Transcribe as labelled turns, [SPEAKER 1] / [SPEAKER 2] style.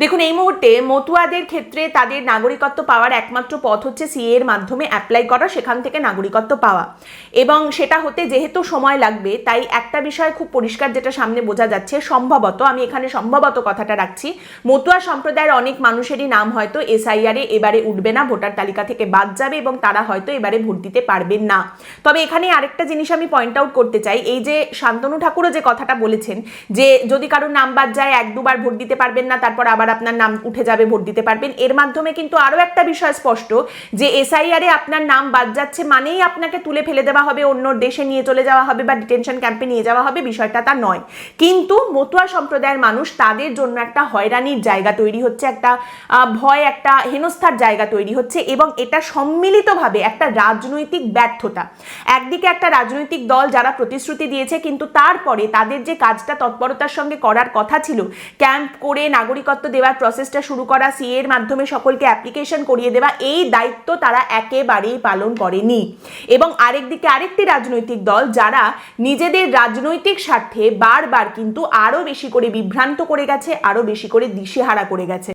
[SPEAKER 1] দেখুন, এই মুহূর্তে মতুয়াদের ক্ষেত্রে তাদের নাগরিকত্ব পাওয়ার একমাত্র পথ হচ্ছে সিএ এর মাধ্যমে অ্যাপ্লাই করা, সেখান থেকে নাগরিকত্ব পাওয়া। এবং সেটা হতে যেহেতু সময় লাগবে, তাই একটা বিষয় খুব পরিষ্কার যেটা সামনে বোঝা যাচ্ছে, সম্ভবত, আমি এখানে সম্ভবত কথাটা রাখছি, মতুয়া সম্প্রদায়ের অনেক মানুষেরই নাম হয়তো এসআইআরে এবারে উঠবে না, ভোটার তালিকা থেকে বাদ যাবে এবং তারা হয়তো এবারে ভোট দিতে পারবেন না। তবে এখানে আরেকটা জিনিস আমি পয়েন্ট আউট করতে চাই, এই যে শান্তনু ঠাকুরও যে কথাটা বলেছেন, যে যদি কারোর নাম বাদ যায়, এক দুবার ভোট দিতে পারবেন না, তারপর আবার আপনার নাম উঠে যাবে, ভোট দিতে পারবেন। এর মাধ্যমে কিন্তু আরও একটা বিষয় স্পষ্ট, যে এসআইআর আপনার নাম বাদ যাচ্ছে মানেই আপনাকে তুলে ফেলে দেওয়া হবে, অন্য দেশে নিয়ে চলে যাওয়া হবে বা ডিটেনশন ক্যাম্পে নিয়ে যাওয়া হবে, বিষয়টা তা নয়। কিন্তু মতুয়া সম্প্রদায়ের মানুষ তাদের জন্য একটা হয়রানির জায়গা তৈরি হচ্ছে, একটা ভয়, একটা হেনস্থার জায়গা তৈরি হচ্ছে এবং এটা সম্মিলিতভাবে একটা রাজনৈতিক ব্যর্থতা। একদিকে একটা রাজনৈতিক দল যারা প্রতিশ্রুতি দিয়েছে, কিন্তু তারপরে তাদের যে কাজটা তৎপরতার সঙ্গে করার কথা ছিল, ক্যাম্প করে নাগরিকত্ব দেওয়ার প্রসেসটা শুরু করা সিএ এর মাধ্যমে সকলকে অ্যাপ্লিকেশন করিয়ে দেওয়া, এই দায়িত্ব তারা একেবারেই পালন করেনি। এবং আরেক দিকে আরেকটি রাজনৈতিক দল যারা নিজেদের রাজনৈতিক স্বার্থে বারবার কিন্তু আরও বেশি করে বিভ্রান্ত করে গেছে আরও বেশি করে দিশেহারা করে গেছে।